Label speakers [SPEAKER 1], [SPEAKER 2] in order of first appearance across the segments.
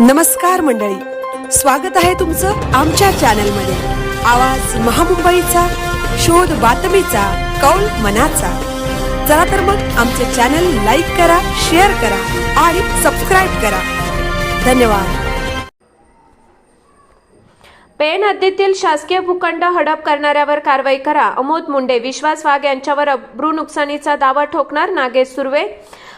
[SPEAKER 1] नमस्कार मंडळी. स्वागत आहे तुमचं आमच्या चॅनलमध्ये. आवाज महामुंबईचा शोध बातमीचा कौल मनाचा. चला तर मग आमचे चॅनल लाईक करा शेअर करा आणि सबस्क्राईब करा. धन्यवाद.
[SPEAKER 2] पेण हद्दीतील शासकीय भूखंड हडप करणाऱ्यावर कारवाई करा. अमोद मुंडे विश्वास वाघ यांच्यावर अब्रू नुकसानीचा दावा ठोकणार नागेश सुर्वे.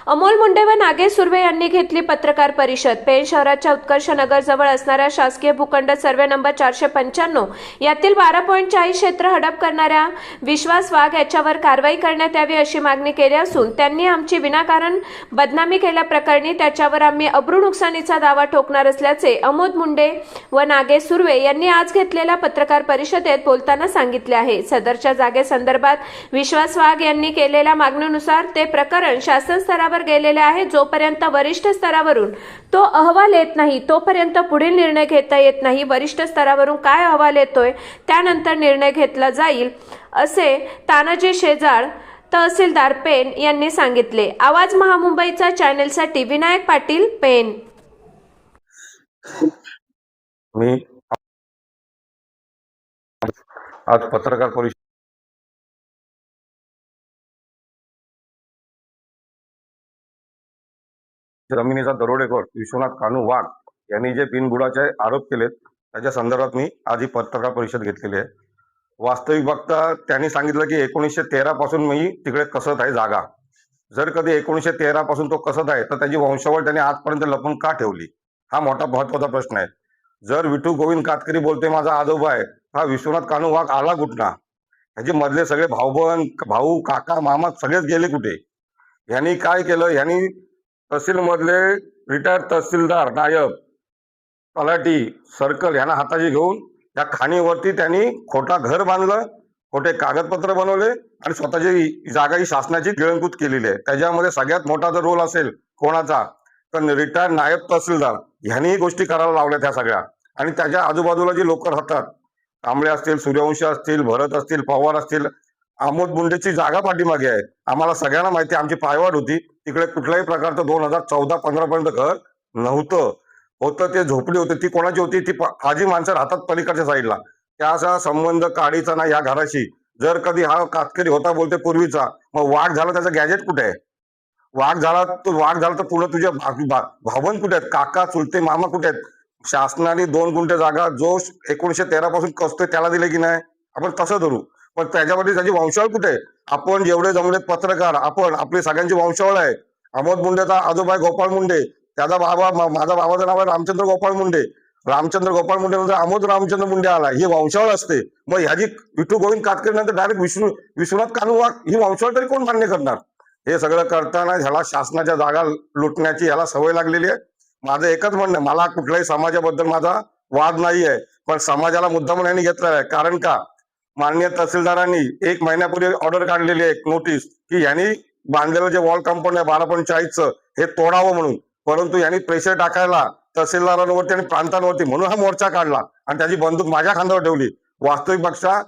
[SPEAKER 2] अमोल मुंडे व नागेश सुर्वे यांनी घेतली पत्रकार परिषद. पेण शहराच्या उत्कर्ष नगर जवळ असणाऱ्या शासकीय भूखंड सर्वे नंबर चारशे पंच्याण्णव यातील बारा पॉईंट चाळीस क्षेत्र हडप करणाऱ्या विश्वास वाघ याच्यावर कारवाई करण्यात यावी अशी मागणी केली असून त्यांनी आमची विनाकारण बदनामी केल्याप्रकरणी त्याच्यावर आम्ही अब्रू नुकसानीचा दावा ठोकणार असल्याचे अमोद मुंडे व नागेश सुर्वे यांनी आज घेतलेल्या पत्रकार परिषदेत बोलताना सांगितले आहे. सदरच्या जागेसंदर्भात विश्वास वाघ यांनी केलेल्या मागणीनुसार ते प्रकरण शासन स्तरावर गेलेले आहे. जोपर्यंत वरिष्ठ स्तरावरून तो अहवाल येत नाही तोपर्यंत पुढील निर्णय घेता येत नाही. वरिष्ठ स्तरावरून काय अहवाल येतोय त्यानंतर निर्णय घेतला जाईल असे तानाजी शेजाळ तहसीलदार पेन यांनी सांगितले. आवाज महामुंबईचा चॅनेलसाठी विनायक पाटील पेन.
[SPEAKER 3] मी आज पत्रकार परिषद जमिनीचा दरोडेखोर विश्वनाथ कानू वाघ यांनी जे बिनबुडाचे आरोप केलेत त्याच्या संदर्भात मी आधी पत्रकार परिषद घेतलेली आहे. वास्तविक बघता त्यांनी सांगितलं की एकोणीसशे तेरा पासून मी तिकडे कसत आहे जागा. जर कधी एकोणीसशे तेरा पासून तो कसत आहे तर त्याची वंशावळ त्यांनी आजपर्यंत लपून का ठेवली? हा मोठा महत्त्वाचा प्रश्न आहे. जर विठू गोविंद कातकरी बोलते माझा आजोबा आहे हा विश्वनाथ कानू वाघ आला कुठला? ह्याचे मधले सगळे भाऊबंद भाऊ काका मामा सगळेच गेले कुठे? यांनी काय केलं? यांनी तहसील मधले रिटायर्ड तहसीलदार नायब तलाठी सर्कल यांना हाताशी घेऊन या खाणीवरती त्यांनी खोटा घर बांधलं खोटे कागदपत्र बनवले आणि स्वतःची जागा ही शासनाची गिळंकूत केलेली आहे. त्याच्यामध्ये सगळ्यात मोठा जर रोल असेल कोणाचा तर रिटायर्ड नायब तहसीलदार ह्यांनीही गोष्टी करायला लावल्या त्या सगळ्या. आणि त्याच्या आजूबाजूला जी लोक राहतात कांबळे असतील सूर्यवंशी असतील भरत असतील पवार असतील आमोद मुंडेची जागा पाठीमागे आहे. आम्हाला सगळ्यांना माहिती आमची पायवाट होती. तिकडे कुठल्याही प्रकारचं दोन हजार चौदा पंधरा पर्यंत घर नव्हतं. होतं ते झोपडी होती. ती कोणाची होती? ती खाजी माणसं राहतात पलीकडच्या साईडला. त्याचा संबंध काडीचा नाही या घराशी. जर कधी हा कातकरी होता बोलते पूर्वीचा मग वाघ झाला त्याचं गॅजेट कुठे आहे? वाघ झाला तो वाघ झाला तर पुढे तुझ्या भा- भा- कुठे आहेत? काका चुलते मामा कुठे आहेत? शासनाने दोन गुंठे जागा जो एकोणीशे तेरा पासून कसतोय त्याला दिले की नाही? आपण तसं धरू. पण त्याच्यामध्ये त्याची वंशावळ कुठे? आपण जेवढे जमलेत पत्रकार आपण आपली सगळ्यांची वंशावळ आहे. अमोद मुंडेचा आजोबा गोपाळ मुंडे त्याचा बाबा माझा बाबाचं नाव आहे रामचंद्र गोपाळ मुंडे. रामचंद्र गोपाळ मुंडे नंतर आमोद रामचंद्र मुंडे आला ही वंशावळ असते. मग ह्याची विठू गोविंद कातकरी नंतर डायरेक्ट विष्णू विश्वनाथ कानुवा ही वंशावळ तरी कोण मान्य करणार? हे सगळं करताना ह्याला शासनाच्या जागा लुटण्याची ह्याला सवय लागलेली आहे. माझं एकच म्हणणं मला कुठल्याही समाजाबद्दल माझा वाद नाही आहे पण समाजाला मुद्दा म्हणून घेतलेला आहे. कारण का? माननीय तहसीलदारांनी एक महिन्यापूर्वी ऑर्डर काढलेली आहे एक नोटीस की यांनी बांधलेलं जे वॉल कंपाऊंड आहे बारा पॉईंट चाळीसचं हे तोडावं म्हणून. परंतु यांनी प्रेशर टाकायला तहसीलदारांवरती आणि प्रांतांवरती म्हणून हा मोर्चा काढला आणि त्याची बंदूक माझ्या खांद्यावर ठेवली. वास्तविक पक्षा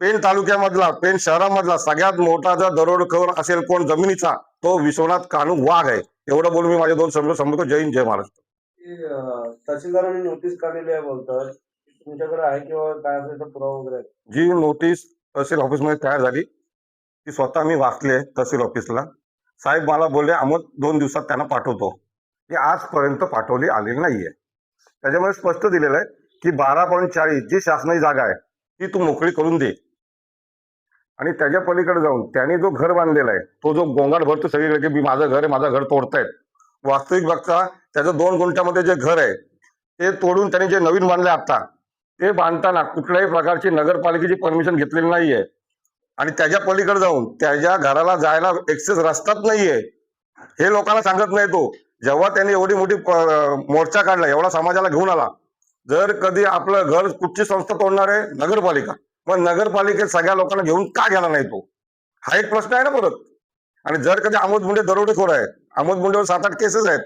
[SPEAKER 3] पेण तालुक्यामधला पेण शहरामधला सगळ्यात मोठा जर दरोडखोर असेल कोण जमिनीचा तो विश्वनाथ कानू वाघ आहे. एवढं बोलून मी माझे दोन शब्द संपतो जय हिंद जय महाराष्ट्र.
[SPEAKER 4] तहसीलदारांनी नोटीस काढलेली आहे बोलतात तुमच्याकडे आहे किंवा काय असेल तर पुरावा वगैरे आहे?
[SPEAKER 3] जी नोटीस तहसील ऑफिसमध्ये तयार झाली ती स्वतः मी वाचली आहे तहसील ऑफिसला साहेब मला बोलले आम्ही दोन दिवसात त्यांना पाठवतो. ती आजपर्यंत पाठवली आलेली नाहीये. त्याच्यामध्ये स्पष्ट दिलेलं आहे की बारा पॉईंट चाळीस जी शासनाची जागा आहे ती तू मोकळी करून दे. आणि त्याच्या पलीकडे जाऊन त्याने जो घर बांधलेला आहे तो जो गोंगाट भरतो सगळीकडे की मी माझं घर आहे माझं घर तोडतायत. वास्तविक बघता त्याचं दोन गुंठ्यामध्ये जे घर आहे ते तोडून त्यांनी जे नवीन बांधले आता ते बांधताना कुठल्याही प्रकारची नगरपालिकेची परमिशन घेतलेली नाहीये. आणि त्याच्या पलीकडे जाऊन त्याच्या घराला जायला एक्सेस रस्ताच नाहीये. हे लोकांना सांगत नाही तो. जेव्हा त्यांनी एवढी मोठी मोर्चा काढला एवढा समाजाला घेऊन आला जर कधी आपलं घर कुठची संस्था तोडणार आहे? नगरपालिका. मग नगरपालिकेत सगळ्या लोकांना घेऊन का गेला नाही तो? हा एक प्रश्न आहे ना परत. आणि जर कधी आमोद मुंडे दरोडेखोर आहे आमोद मुंडेवर सात आठ केसेस आहेत